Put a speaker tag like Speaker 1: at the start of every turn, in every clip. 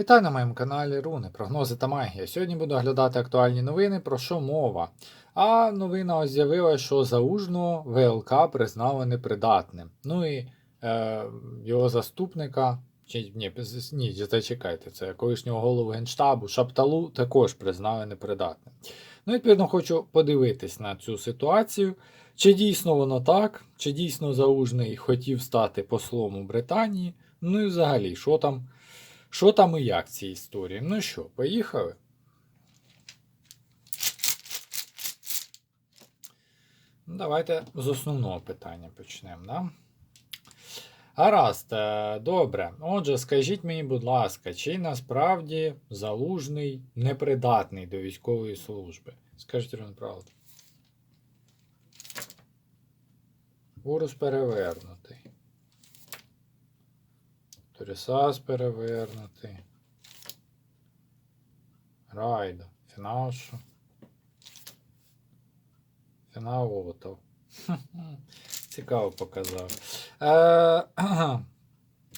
Speaker 1: Вітаю на моєму каналі Руни, прогнози та магія. Сьогодні буду оглядати актуальні новини, про що мова. А новина ось з'явилася, що заужно ВЛК признали непридатним. Ну і е, його заступника, чи ні, ні, зачекайте, це колишнього голову Генштабу Шапталу також признали непридатним. Ну, відповідно, хочу подивитись на цю ситуацію. Чи дійсно воно так, чи дійсно Заужний хотів стати послом у Британії. Ну і взагалі, що там, що там і як в цій історії. Ну що, поїхали? Ну, Давайте з основного питання почнемо. Да? Гаразд, е, добре. Отже, скажіть мені, будь ласка, чи насправді залужний непридатний до військової служби? Скажіть вам правду. Урус перевернутий. Торісас перевернутий. Райдо. Фінал що? Фінал отов. Цікаво показав. Е,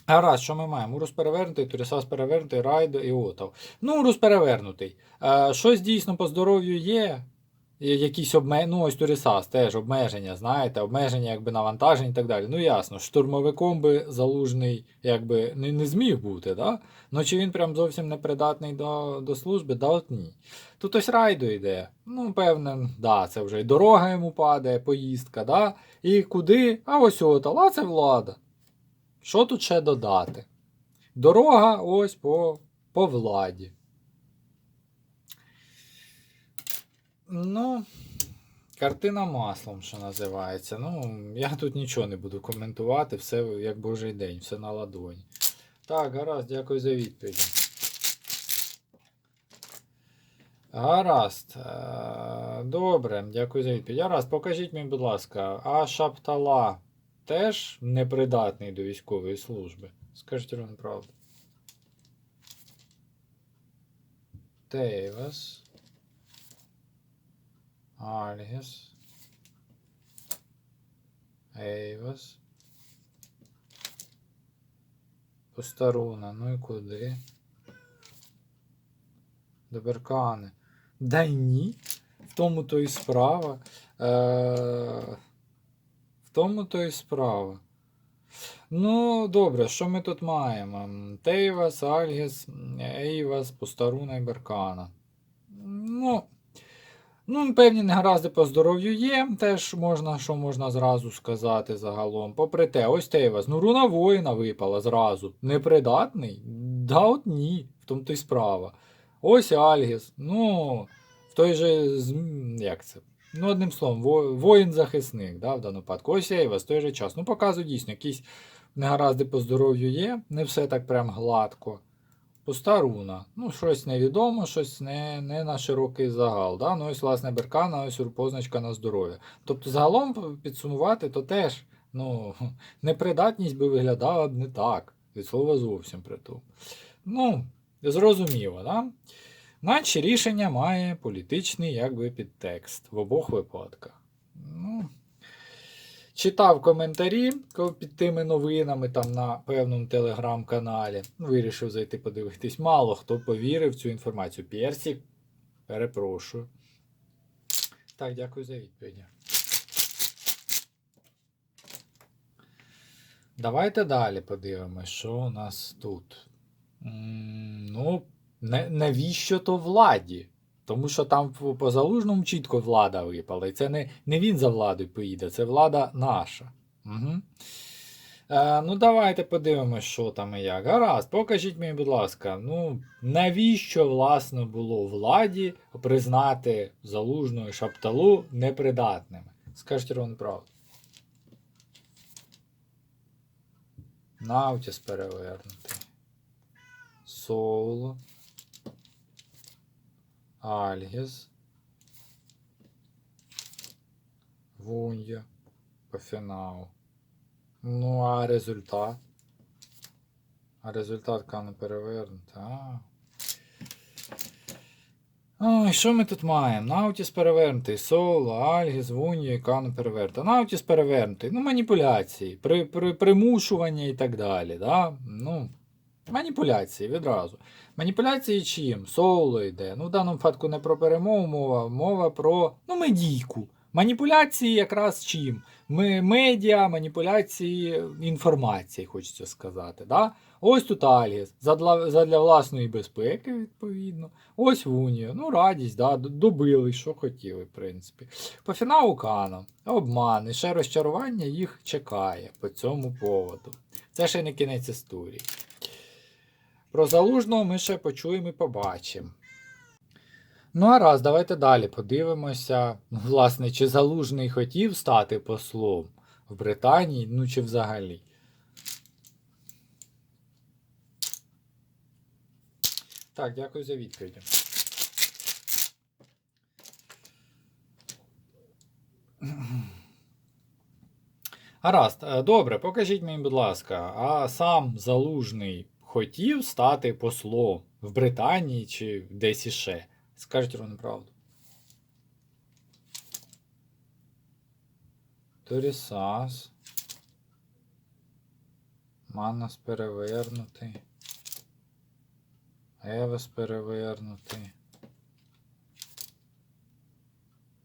Speaker 1: Гаразд, що ми маємо? Урус перевернутий, Турісас перевернутий, Райдо і Отов. Ну, Урус перевернутий. Е, щось дійсно по здоров'ю є. Є Якісь обме... ну, ось Турісас теж обмеження, знаєте, обмеження якби навантажень і так далі. Ну ясно, штурмовиком би залужний якби не, не зміг бути, да? Ну чи він прям зовсім непридатний до, до служби? Да от ні. Тут ось райду йде. Ну, певне, да, це вже і дорога йому падає, поїздка, да? І куди? А ось от, а це влада. Що тут ще додати? Дорога ось по, по владі. Ну, картина маслом, що називається. Ну, я тут нічого не буду коментувати, все як божий день, все на ладоні. Так, гаразд, дякую за відповідь. Гаразд. Е, Добре, дякую за відповідь. Гаразд, покажіть мені, будь ласка, а Шаптала теж непридатний до військової служби? Скажіть вам правду. Тейвас. Альгес. Ейвас. Постаруна, ну і куди? До Беркани. Да ні. В тому то і справа. Е, в тому то і справа. Ну, добре, що ми тут маємо? Тейвас, Альгес, Ейвас, Постаруна і Беркана. Ну, ну, певні негаразди по здоров'ю є, теж можна, що можна зразу сказати загалом. Попри те, ось Тейвас, ну руна воїна випала зразу. Непридатний? Да от ні, в тому то й справа. Ось Альгіс, ну, в той же, як це? Ну, одним словом, во- воїн-захисник, да, в даному випадку. Ось Ейвас, той же час. Ну, показує дійсно, якісь негаразди по здоров'ю є, не все так прям гладко. Пуста руна. Ну, щось невідомо, щось не, не на широкий загал. Да? Ну, ось, власне, беркана, ось позначка на здоров'я. Тобто, загалом підсумувати, то теж ну, непридатність би виглядала б не так. Від слова зовсім при тому. Ну, зрозуміло, да? Наче рішення має політичний якби підтекст в обох випадках. Ну, читав коментарі під тими новинами там на певному телеграм-каналі. Вирішив зайти подивитись. Мало хто повірив в цю інформацію. Персік, перепрошую. Так, дякую за відповіді. Давайте далі подивимось, що у нас тут. Ну, навіщо то владі? Тому що там по залужному чітко влада випала. І це не, не він за владою поїде, це влада наша. Угу. Е, ну, давайте подивимось, що там і як. Гаразд, покажіть мені, будь ласка, ну, навіщо, власне, було владі признати залужну і шапталу непридатними? Скажіть ровно правду. Наутіс перевернутий. Соло. Альгес. Вунья. По фіналу. Ну, а результат? А результат кане перевернути. А. Ой, що ми тут маємо? Наутіс перевернутий, Соло, Альгіс, Вунья і Кану перевернутий. Наутіс перевернутий. Ну, маніпуляції, при, при, примушування і так далі. Да? Ну, Маніпуляції відразу. Маніпуляції чим? Соло йде. Ну, в даному випадку не про перемову мова, мова про ну, медійку. Маніпуляції якраз чим? Ми, медіа, маніпуляції інформації, хочеться сказати. Да? Ось тут Альгіс, задля, задля власної безпеки, відповідно. Ось в Унію. Ну, радість, да, добили, що хотіли, в принципі. По фіналу Кана, обман і ще розчарування їх чекає по цьому поводу. Це ще не кінець історії. Про залужного ми ще почуємо і побачимо. Ну, а раз, давайте далі подивимося. Власне, чи залужний хотів стати послом в Британії, ну чи взагалі. Так, дякую за відповіді. Гаразд, е, добре, покажіть мені, будь ласка, а сам залужний хотів стати послом в Британії чи десь іще? Скажіть ровно правду. Торісас. Манас перевернутий. Евес перевернутий.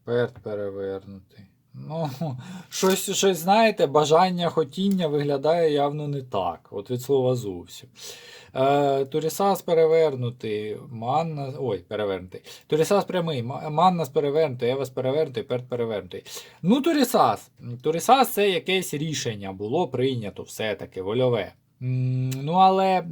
Speaker 1: Перт перевернутий. Ну, щось, щось, знаєте, бажання, хотіння виглядає явно не так. От від слова зовсім. Е, Турісас перевернутий, Манна. Ой, перевернутий. Турісас прямий, Маннас перевернутий, Евас перевернутий, Перт перевернутий. Ну, Турісас. Турісас це якесь рішення було прийнято все-таки, вольове. Ну, але.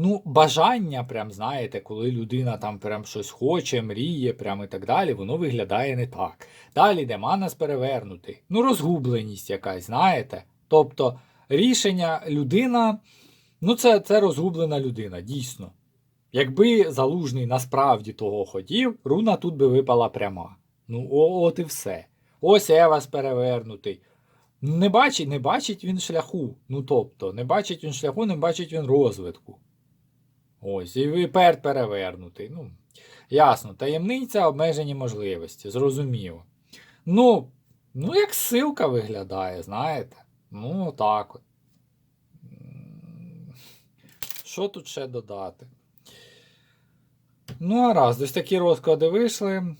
Speaker 1: Ну, бажання, прям знаєте, коли людина там прям щось хоче, мріє, прям і так далі, воно виглядає не так. Далі йде манас перевернутий. Ну, розгубленість якась, знаєте. Тобто рішення людина, ну це, це розгублена людина, дійсно. Якби залужний насправді того хотів, руна тут би випала пряма. Ну, от і все. Ось Евас перевернутий. Не бачить, не бачить він шляху. Ну тобто, не бачить він шляху, не бачить він розвитку. Ось, і випер перевернутий. Ну, ясно, таємниця, обмежені можливості, зрозуміло. Ну, ну, як силка виглядає, знаєте? Ну, так от. Що тут ще додати? Ну, а раз, ось такі розклади вийшли.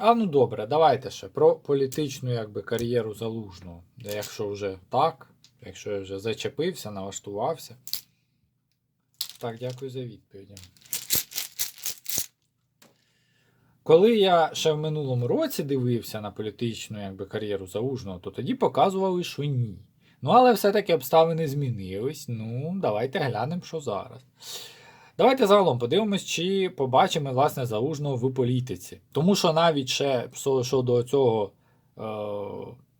Speaker 1: А ну добре, давайте ще про політичну якби, кар'єру залужного. Якщо вже так, якщо я вже зачепився, налаштувався. Так, дякую за відповіді. Коли я ще в минулому році дивився на політичну якби, кар'єру Залужного, то тоді показували, що ні. Ну, але все-таки обставини змінились. Ну, давайте глянемо, що зараз. Давайте загалом подивимось, чи побачимо власне Залужного в політиці. Тому що навіть ще щодо цього е,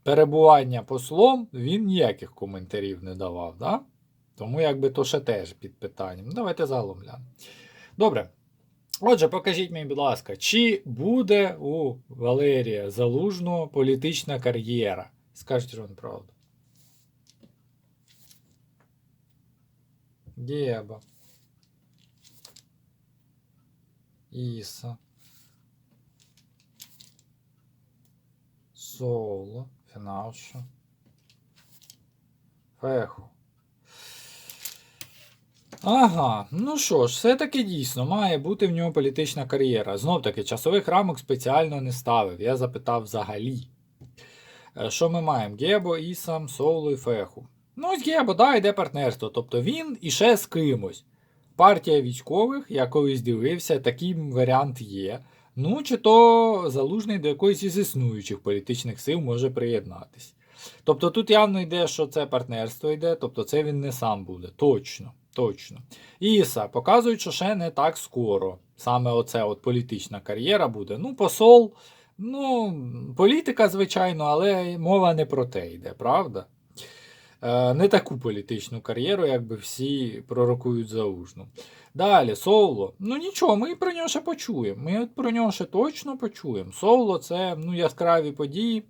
Speaker 1: перебування послом, він ніяких коментарів не давав. Да? Тому якби то ще теж під питанням. Ну, давайте загалом глянемо. Добре. Отже, покажіть мені, будь ласка, чи буде у Валерія Залужного політична кар'єра? Скажіть вам правду. Геба. Іса. Соло. Фіналша. Феху. Ага, ну що ж, все-таки дійсно має бути в нього політична кар'єра. Знов таки, часових рамок спеціально не ставив. Я запитав взагалі. Е, Що ми маємо? Гебо, Ісам, Соло і Феху. Ну, ось Гебо, да, йде партнерство. Тобто він іще з кимось. Партія військових, я колись дивився, такий варіант є. Ну, чи то залужний до якоїсь із існуючих політичних сил може приєднатись. Тобто тут явно йде, що це партнерство йде, тобто це він не сам буде. Точно. Точно. Іса, показують, що ще не так скоро. Саме оце от політична кар'єра буде. Ну, посол, ну, політика, звичайно, але мова не про те йде, правда? Е, не таку політичну кар'єру, якби всі пророкують заужну. Далі, Соло. Ну нічого, ми про нього ще почуємо. Ми про нього ще точно почуємо. Соло це ну, яскраві події.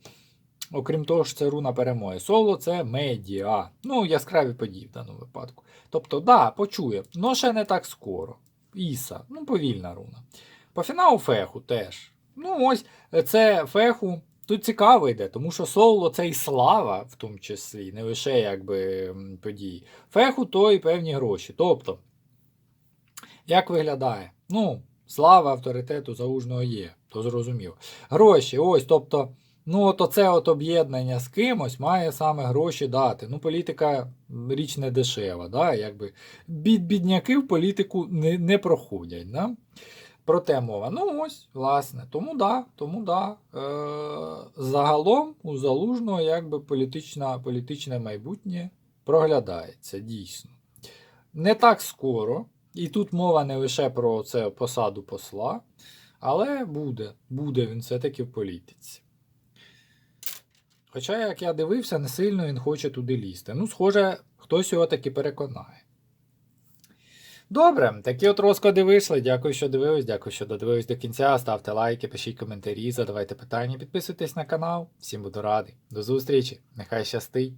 Speaker 1: Окрім того, що це руна перемоги. Соло це медіа. Ну, яскраві події в даному випадку. Тобто, да, почує, але ще не так скоро. Іса, ну, повільна руна. По фіналу феху теж. Ну, ось це феху тут цікаво йде, тому що соло це і слава, в тому числі, не лише якби події. Феху то і певні гроші. Тобто, як виглядає? Ну, слава авторитету залужного є, то зрозуміло. Гроші, ось, тобто, ну, от оце от об'єднання з кимось має саме гроші дати. Ну, політика річ не дешева, да? якби бід, бідняки в політику не, не проходять. Да? Про те мова. Ну ось, власне. Тому да, тому да. Е, загалом у залужного якби політична, політичне майбутнє проглядається дійсно. Не так скоро. І тут мова не лише про це посаду посла, але буде, буде він все-таки в політиці. Хоча, як я дивився, не сильно він хоче туди лізти. Ну, схоже, хтось його таки переконає. Добре, такі от розклади вийшли. Дякую, що дивились. Дякую, що додивились до кінця. Ставте лайки, пишіть коментарі, задавайте питання, підписуйтесь на канал. Всім буду радий. До зустрічі. Нехай щастить.